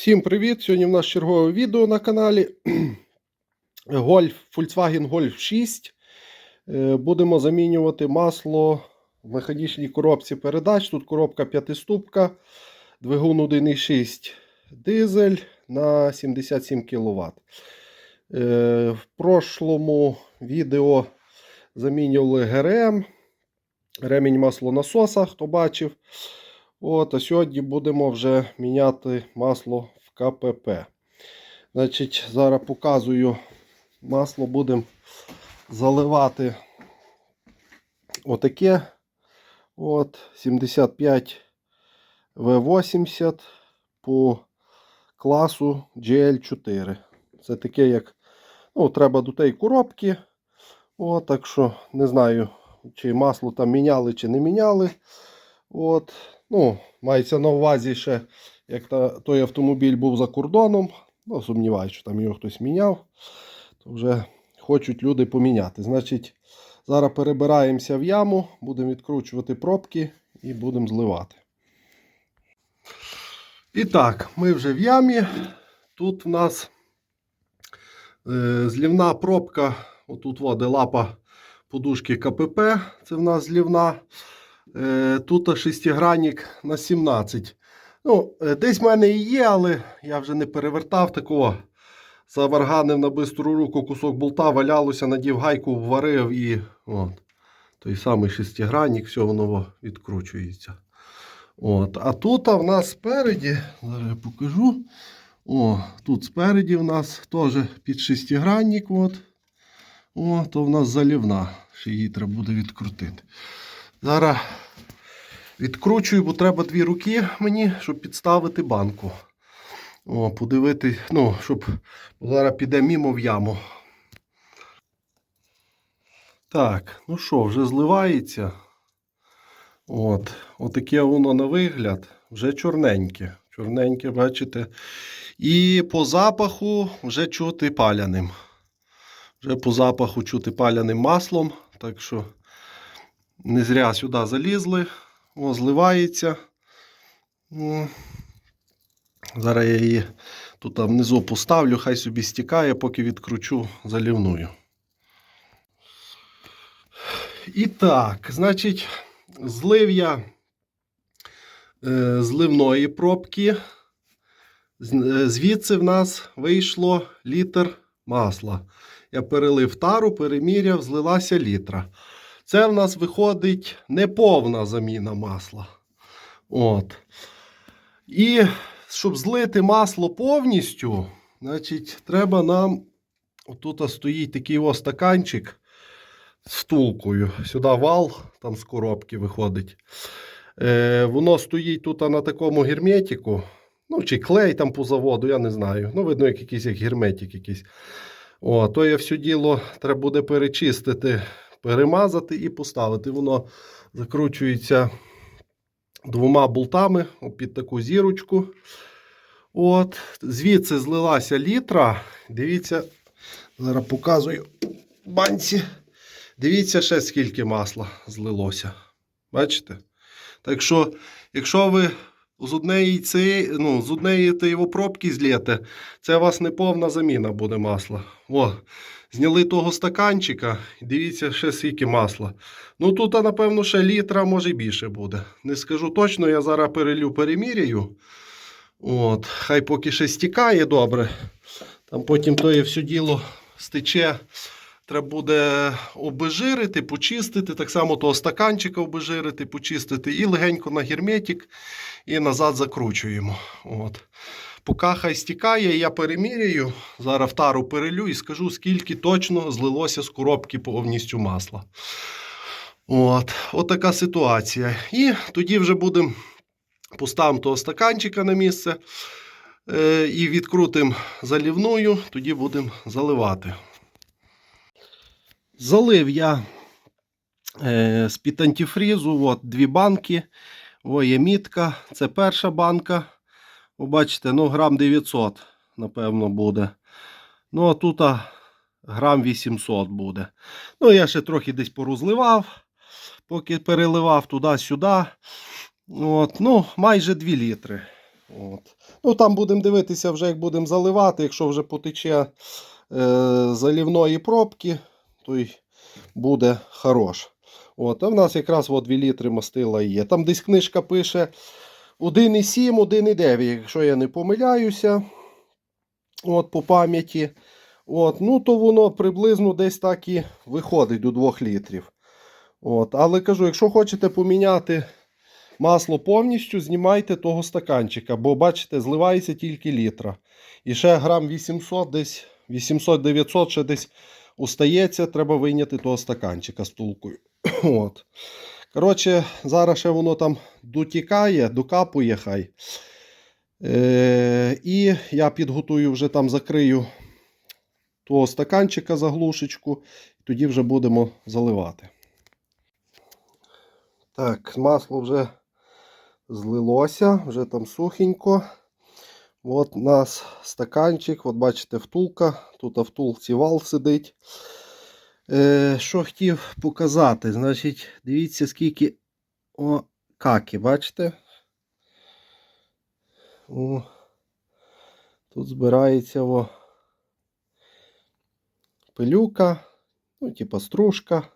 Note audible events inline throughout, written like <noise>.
Всім привіт! Сьогодні в нас чергове відео на каналі <clears throat> Golf, Volkswagen Golf 6. Е, Будемо замінювати масло в механічній коробці передач. Тут коробка п'ятиступка, двигун 1,6 дизель на 77 кВт. Е, В прошлому відео замінювали ГРМ, ремінь маслонасоса, хто бачив. От, а сьогодні будемо вже міняти масло в КПП. Значить, зараз показую масло будемо заливати отаке. От, 75 В80 по класу GL4. Це таке, як ну, треба до тієї коробки. От, так що не знаю, чи масло там міняли, чи не міняли. От, Ну, мається на увазі ще, як той автомобіль був за кордоном. Ну, сумніваюся, що там його хтось міняв. То вже хочуть люди поміняти. Значить, зараз перебираємося в яму, будемо відкручувати пробки і будемо зливати. І так, ми вже в ямі. Тут в нас е, злівна пробка. Отут води лапа подушки КПП. Це в нас злівна. Е, Тут шестигранник на 17. Ну, е, Десь в мене і є, але я вже не перевертав такого. Заварганив на бистру руку кусок болта, валялося, надів гайку, варив і от, той самий шестигранник, все воно відкручується. От. А тут в нас спереді, зараз я покажу. О, Тут спереді в нас теж під шестигранник. От. О, то в нас залівна. Ще її треба буде відкрутити. Зараз відкручую, бо треба дві руки мені, щоб підставити банку. О, подивити, ну, щоб зараз піде мімо в яму. Так, ну що, вже зливається. От, Отаке воно на вигляд. Вже чорненьке. Чорненьке, бачите. І по запаху вже чути паляним. Вже по запаху чути паляним маслом. Так що не зря сюди залізли. О, зливається. О. Зараз я її тут внизу поставлю, хай собі стікає, поки відкручу залівною. І так, значить, злив я е, зливної пробки. Звідси в нас вийшло літр масла. Я перелив тару, переміряв, злилася літра. Це в нас виходить неповна заміна масла. От. І щоб злити масло повністю, значить, треба нам. Отут стоїть такий ось стаканчик з втулкою. Сюди вал, там з коробки виходить. Е, Воно стоїть тут на такому герметику. Ну, чи клей там по заводу, я не знаю. Ну, видно, як якийсь як герметик якийсь. О, то я все діло треба буде перечистити, перемазати і поставити. Воно закручується двома болтами під таку зірочку. От, Звідси злилася літра. Дивіться, зараз показую банці. Дивіться, ще скільки масла злилося. Бачите? Так що, якщо ви з однієї цієї, ну, з однієї пробки злєте, це у вас не повна заміна буде масла. О, зняли того стаканчика, дивіться, ще скільки масла. Ну тут, напевно, ще літра, може більше буде. Не скажу точно, я зараз перелю, переміряю. От, Хай поки ще стікає добре. Там потім то є все діло стече. Треба буде обезжирити, почистити. Так само того стаканчика обезжирити, почистити і легенько на герметик і назад закручуємо. От. Поки хай стікає, я переміряю. Зараз в тару перелю і скажу, скільки точно злилося з коробки повністю масла. От. От така ситуація. І тоді вже будемо поставимо того стаканчика на місце е, і відкрутимо залівною, тоді будемо заливати. Залив я е, з-під антифрізу от, дві банки. О, є мітка. Це перша банка. Ви бачите, ну, грам 900, напевно, буде. Ну, а тут грам 800 буде. Ну, я ще трохи десь порозливав, поки переливав туди-сюди. От, ну, майже 2 літри. От. Ну, там будемо дивитися, вже як будемо заливати. Якщо вже потече е, залівної пробки, то й буде хорош. От, а в нас якраз от 2 літри мастила є. Там десь книжка пише 1,7, 1,9, якщо я не помиляюся. От, по пам'яті. От, ну, то воно приблизно десь так і виходить до 2 літрів. От, але кажу, якщо хочете поміняти масло повністю, знімайте того стаканчика, бо бачите, зливається тільки літра. І ще грам 800, десь 800-900 ще десь устається, треба вийняти того стаканчика з тулкою. <laughs> От. Коротше, зараз ще воно там дотікає, докапує хай. Е, і я підготую вже там закрию того стаканчика заглушечку, і тоді вже будемо заливати. Так, масло вже злилося, вже там сухенько. От у нас стаканчик, от бачите, втулка. Тут втулці вал сидить. Е, що хотів показати? Значить, дивіться, скільки о, каки, бачите? О, тут збирається о, пилюка, ну, типа стружка,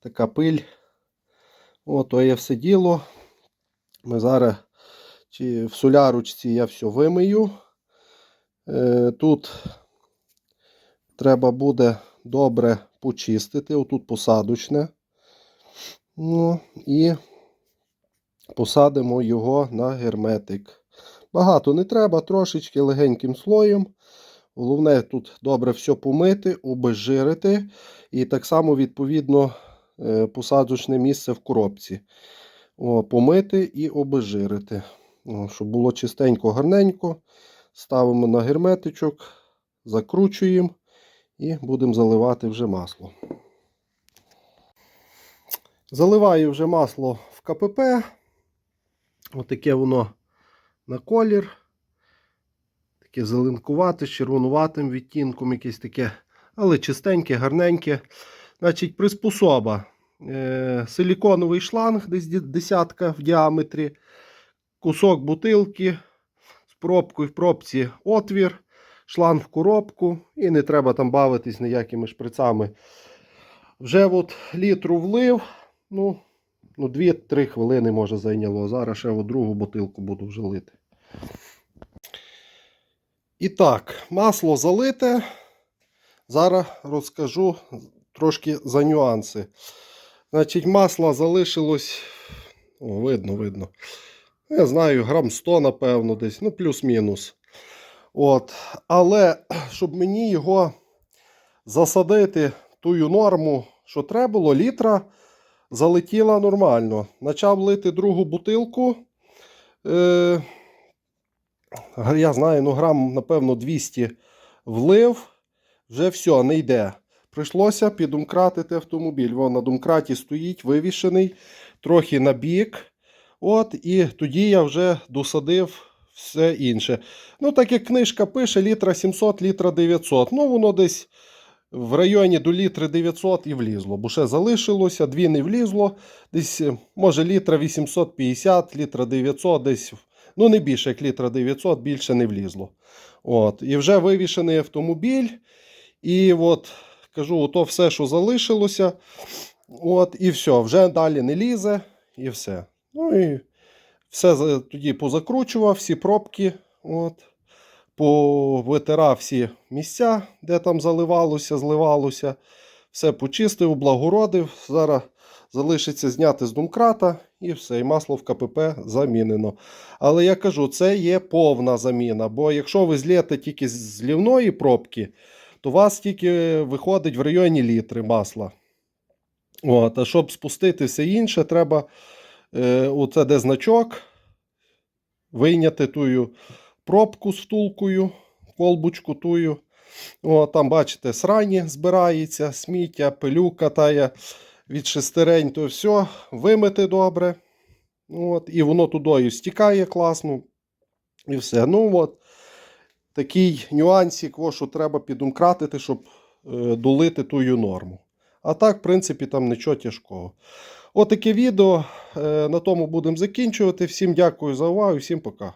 така пиль. О, то є все діло. Ми зараз чи в солярочці я все вимию. Е, тут треба буде добре почистити. Отут посадочне. Ну, і посадимо його на герметик. Багато не треба, трошечки легеньким слоєм. Головне тут добре все помити, обезжирити. І так само, відповідно, е, посадочне місце в коробці. О, помити і обезжирити. О, щоб було чистенько, гарненько. Ставимо на герметичок, закручуємо і будемо заливати вже масло. Заливаю вже масло в КПП. Отаке воно на колір. Таке зеленкувате, червонуватим відтінком, якесь таке, але чистеньке, гарненьке. Значить, приспособа. Е, силіконовий шланг, десь десятка в діаметрі, кусок бутилки з пробкою в пробці отвір, шланг в коробку, і не треба там бавитись ніякими шприцами. Вже от літру влив. Ну, ну 2-3 хвилини може зайняло. Зараз ще от другу бутилку буду вже лити. І так, масло залите. Зараз розкажу трошки за нюанси. Значить, масло залишилось. О, видно, видно. Я знаю, грам 100, напевно, десь, ну, плюс-мінус. От. Але <clears throat> щоб мені його засадити тую норму, що треба було, літра залетіла нормально. Почав лити другу бутилку. Е, Я знаю, ну грам, напевно, 200 влив. Вже все, не йде. Прийшлося підумкратити автомобіль. Вон на думкраті стоїть, вивішений, трохи на бік. От, І тоді я вже досадив все інше. Ну, так як книжка пише, літра 700, літра 900. Ну, воно десь в районі до літри 900 і влізло. Бо ще залишилося, дві не влізло. Десь, може, літра 850, літра 900, десь. Ну, не більше, як літра 900, більше не влізло. От, І вже вивішений автомобіль. І от Кажу, ото все, що залишилося. От, І все, вже далі не лізе, і все. Ну і все тоді позакручував, всі пробки. От, Повитирав всі місця, де там заливалося, зливалося. Все почистив, благородив. Зараз залишиться зняти з думкрата і все, і масло в КПП замінено. Але я кажу, це є повна заміна. Бо якщо ви злєте тільки з злівної пробки, то у вас тільки виходить в районі літри масла. От, А щоб спустити все інше, треба оце де значок, вийняти тую пробку з втулкою, колбочку тую. От, Там, бачите, срані збирається, сміття, пилюка тає від шестерень, то все, вимити добре. От, І воно туди стікає класно. І все. Ну от, такий нюансик, о, що треба підумкратити, щоб е, долити тую норму. А так, в принципі, там нічого тяжкого. Отаке відео. Е, на тому будемо закінчувати. Всім дякую за увагу, всім пока.